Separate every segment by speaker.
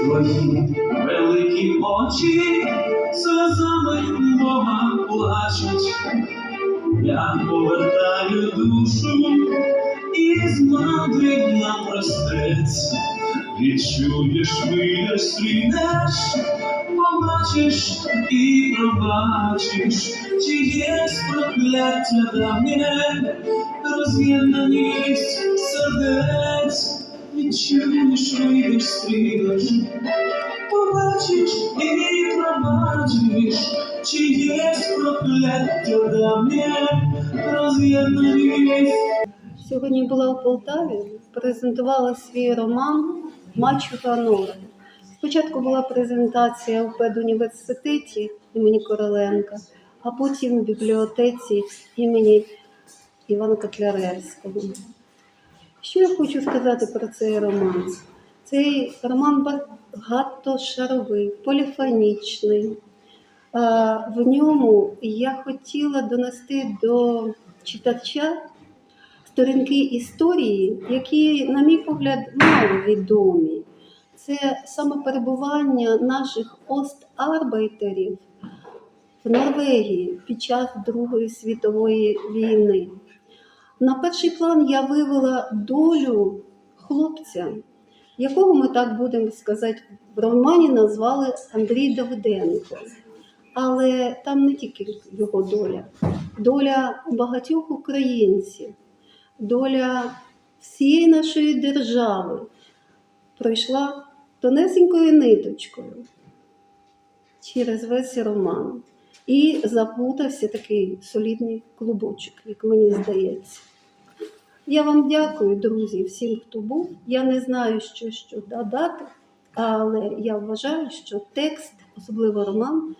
Speaker 1: Твої великі очі сльозами Бога плачуть, я повертаю душу із мандрів на простець, відчуєш, миєш, стрінеш побачиш і пробачиш, чи є прокляття давнє, роз'єднаність сердець, відчуєш, вийдеш, стрінеш, побачиш і пробачиш, чи є прокляття давнє, роз'єднаність.
Speaker 2: Сьогодні була в Полтаві, презентувала свій роман Мачуха Нора. Спочатку була презентація в педуніверситеті імені Короленка, а потім в бібліотеці імені Івана Котляревського. Що я хочу сказати про цей роман? Цей роман багатошаровий, поліфонічний. В ньому я хотіла донести до читача сторінки історії, які, на мій погляд, мало відомі. Це саме перебування наших остарбайтерів в Норвегії під час Другої світової війни. На перший план я вивела долю хлопця, якого ми так будемо сказати, в романі назвали Андрій Давиденко. Але там не тільки його доля, доля багатьох українців, доля всієї нашої держави пройшла тонесенькою ниточкою через весь роман. І заплутався такий солідний клубочок, як мені здається. Я вам дякую, друзі, всім, хто був. Я не знаю, що, що додати, але я вважаю, що текст, особливо роман,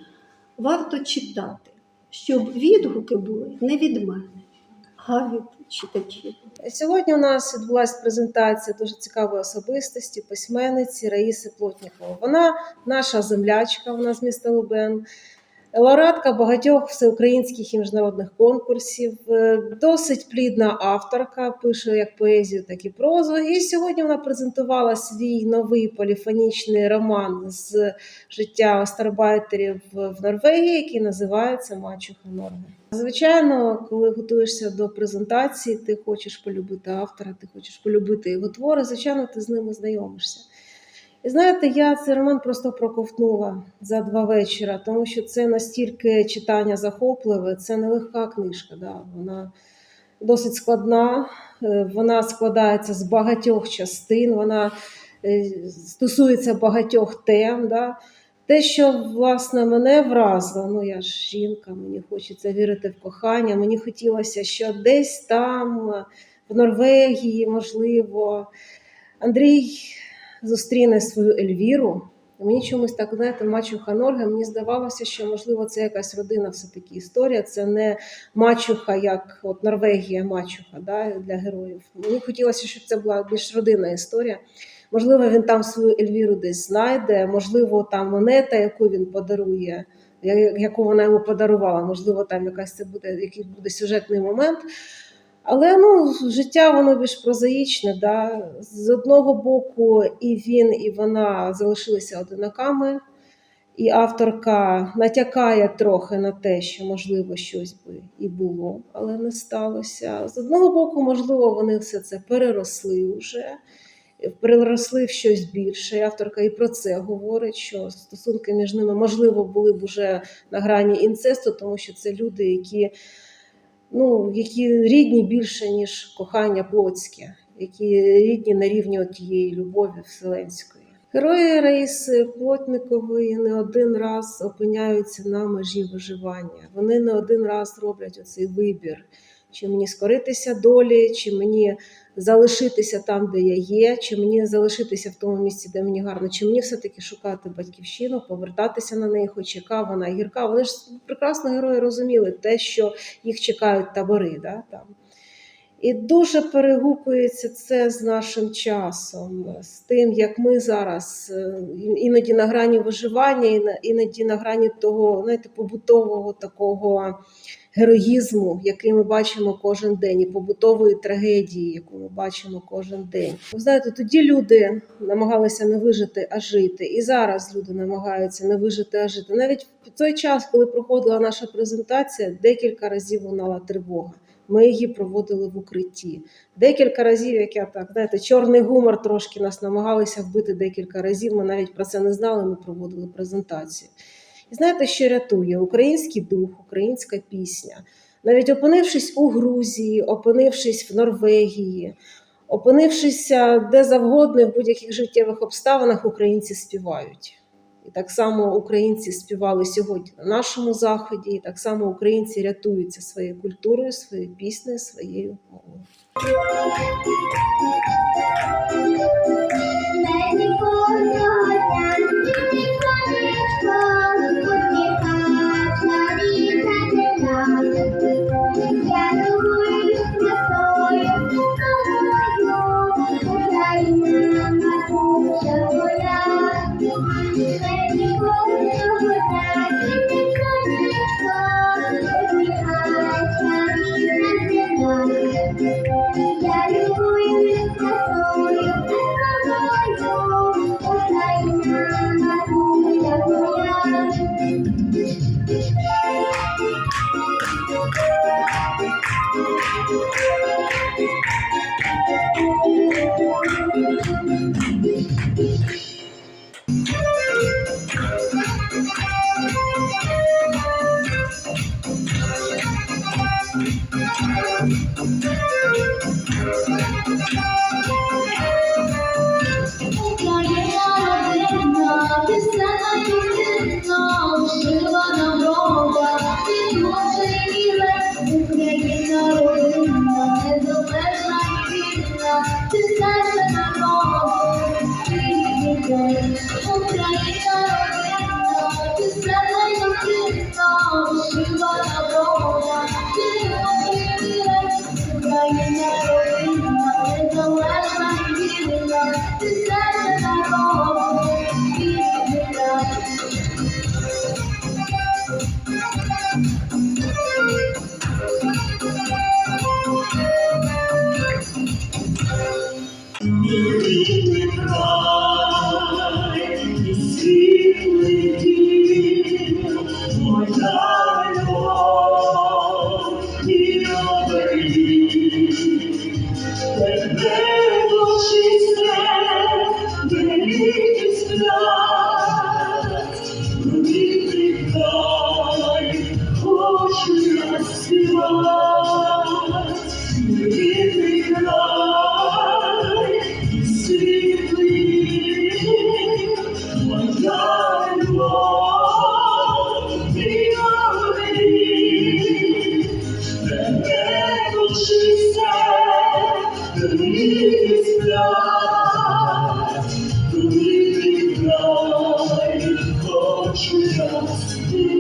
Speaker 2: варто читати, щоб відгуки були не від мене, а читачів.
Speaker 3: Сьогодні у нас відбулася презентація дуже цікавої особистості, письменниці Раїси Плотнікової. Вона наша землячка, вона з міста Лубен, лауреатка багатьох всеукраїнських і міжнародних конкурсів, е, досить плідна авторка, пише як поезію, так і прозу. І сьогодні вона презентувала свій новий поліфонічний роман з життя остарбайтерів в Норвегії, який називається Мачуха Норге. Звичайно, коли готуєшся до презентації, ти хочеш полюбити автора, ти хочеш полюбити його твори, звичайно, ти з ними знайомишся. І знаєте, я цей роман просто проковтнула за два вечора, тому що це настільки читання захопливе, це нелегка книжка. Да? Вона досить складна, е, вона складається з багатьох частин, вона е, стосується багатьох тем. Да? Те, що власне мене вразило, ну я ж жінка, мені хочеться вірити в кохання. Мені хотілося, що десь там, в Норвегії, можливо, Андрій зустріне свою Ельвіру. Мені чомусь так, знаєте, мачуха Норга, мені здавалося, що можливо це якась родина, все-таки історія. Це не мачуха, як от Норвегія, мачуха да, для героїв. Мені хотілося, щоб це була більш родинна історія. Можливо, він там свою Ельвіру десь знайде, можливо, там монета, яку він подарує, яку вона йому подарувала, можливо, там якась це буде, який буде сюжетний момент. Але ну, життя воно більш прозаїчне. Да? З одного боку, і він, і вона залишилися одинаками, і авторка натякає трохи на те, що можливо щось би і було, але не сталося. З одного боку, можливо, вони все це переросли вже, переросли в щось більше. І авторка і про це говорить, що стосунки між ними можливо були б уже на грані інцесту, тому що це люди, які ну, які рідні більше, ніж кохання плотське, які рідні на рівні тієї любові вселенської. Герої Раїси Плотникової не один раз опиняються на межі виживання. Вони не один раз роблять оцей вибір. Чи мені скоритися долі, чи мені залишитися там, де я є, чи мені залишитися в тому місці, де мені гарно, чи мені все-таки шукати батьківщину, повертатися на неї, хоч яка вона гірка. Вони ж прекрасно герої розуміли те, що їх чекають табори. Да, там. І дуже перегукується це з нашим часом, з тим, як ми зараз е, іноді на грані виживання, іноді на грані того, знаєте, побутового такого героїзму, який ми бачимо кожен день, і побутової трагедії, яку ми бачимо кожен день. Ви знаєте, тоді люди намагалися не вижити, а жити. І зараз люди намагаються не вижити, а жити. Навіть в той час, коли проходила наша презентація, декілька разів лунала тривога. Ми її проводили в укритті. Декілька разів, як я так, знаєте, чорний гумор трошки нас намагалися вбити декілька разів. Ми навіть про це не знали, ми проводили презентацію. І знаєте, що рятує? Український дух, українська пісня. Навіть опинившись у Грузії, опинившись в Норвегії, опинившись де завгодно в будь-яких життєвих обставинах, українці співають. І так само українці співали сьогодні на нашому заході, і так само українці рятуються своєю культурою, своєю піснею, своєю мовою.
Speaker 4: Thank you. Thank you.